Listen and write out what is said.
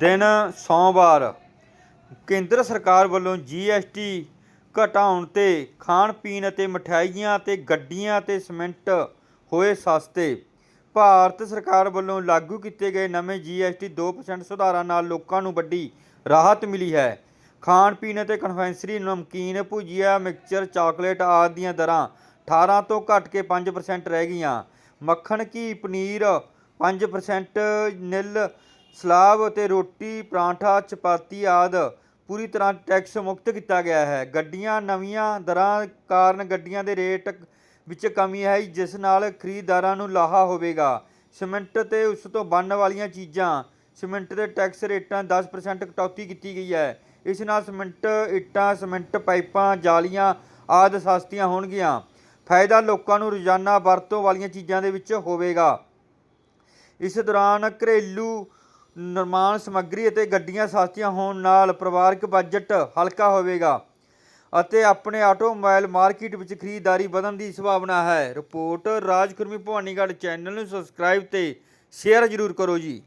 ਦਿਨ ਸੋਮਵਾਰ, ਕੇਂਦਰ ਸਰਕਾਰ ਵੱਲੋਂ ਜੀਐਸਟੀ ਘਟਾਉਣ ਤੇ ਖਾਣ ਪੀਣ ਅਤੇ ਮਠਿਆਈਆਂ ਤੇ ਗੱਡੀਆਂ ਤੇ ਸਿਮੈਂਟ ਹੋਏ ਸਸਤੇ। ਭਾਰਤ ਸਰਕਾਰ ਵੱਲੋਂ ਲਾਗੂ ਕੀਤੇ ਗਏ ਨਵੇਂ ਜੀਐਸਟੀ 2% ਸੁਧਾਰਾਂ ਨਾਲ ਲੋਕਾਂ ਨੂੰ ਵੱਡੀ ਰਾਹਤ ਮਿਲੀ ਹੈ। ਖਾਣ ਪੀਣ ਅਤੇ ਕਨਫੈਂਸਰੀ ਨਮਕੀਨ, ਭੁਜੀਆ, ਮਿਕਸਚਰ, ਚਾਕਲੇਟ ਆਦਿ ਦੀਆਂ ਦਰਾਂ 18 ਤੋਂ ਘਟ ਕੇ 5% ਰਹਿ ਗਈਆਂ। ਮੱਖਣ, ਘੀ, ਪਨੀਰ 5% ਨਿਲ ਸਲਾਬ ਅਤੇ ਰੋਟੀ, ਪਰਾਂਠਾ, ਚਪਾਤੀ ਆਦਿ ਪੂਰੀ ਤਰ੍ਹਾਂ ਟੈਕਸ ਮੁਕਤ ਕੀਤਾ ਗਿਆ ਹੈ। ਗੱਡੀਆਂ, ਨਵੀਆਂ ਦਰਾਂ ਕਾਰਨ ਗੱਡੀਆਂ ਦੇ ਰੇਟ ਵਿੱਚ ਕਮੀ ਹੈ, ਜਿਸ ਨਾਲ ਖਰੀਦਦਾਰਾਂ ਨੂੰ ਲਾਹਾ ਹੋਵੇਗਾ। ਸੀਮੈਂਟ ਤੇ ਉਸ ਤੋਂ ਬਣਨ ਵਾਲੀਆਂ ਚੀਜ਼ਾਂ, ਸੀਮੈਂਟ ਦੇ ਟੈਕਸ ਰੇਟਾਂ 10% ਕਟੌਤੀ ਕੀਤੀ ਗਈ ਹੈ। ਇਸ ਨਾਲ ਸੀਮੈਂਟ, ਇੱਟਾਂ, ਸੀਮੈਂਟ ਪਾਈਪਾਂ, ਜਾਲੀਆਂ ਆਦਿ ਸਸਤੀਆਂ ਹੋਣਗੀਆਂ। ਫਾਇਦਾ ਲੋਕਾਂ ਨੂੰ ਰੋਜ਼ਾਨਾ ਵਰਤੋਂ ਵਾਲੀਆਂ ਚੀਜ਼ਾਂ ਦੇ ਵਿੱਚ ਹੋਵੇਗਾ। ਇਸ ਦੌਰਾਨ ਘਰੇਲੂ ਨਿਰਮਾਣ ਸਮੱਗਰੀ ਅਤੇ ਗੱਡੀਆਂ ਸਸਤੀਆਂ ਹੋਣ ਨਾਲ ਪਰਿਵਾਰਕ ਬਜਟ ਹਲਕਾ ਹੋਵੇਗਾ ਅਤੇ ਆਪਣੇ ਆਟੋਮੋਬਾਈਲ ਮਾਰਕੀਟ ਵਿੱਚ ਖਰੀਦਦਾਰੀ ਵਧਣ ਦੀ ਸੰਭਾਵਨਾ ਹੈ। ਰਿਪੋਰਟ ਰਾਜਕੁਰਮੀ ਭਵਾਨੀਗੜ੍ਹ ਚੈਨਲ ਨੂੰ ਸਬਸਕ੍ਰਾਈਬ ਤੇ ਸ਼ੇਅਰ ਜ਼ਰੂਰ ਕਰੋ ਜੀ।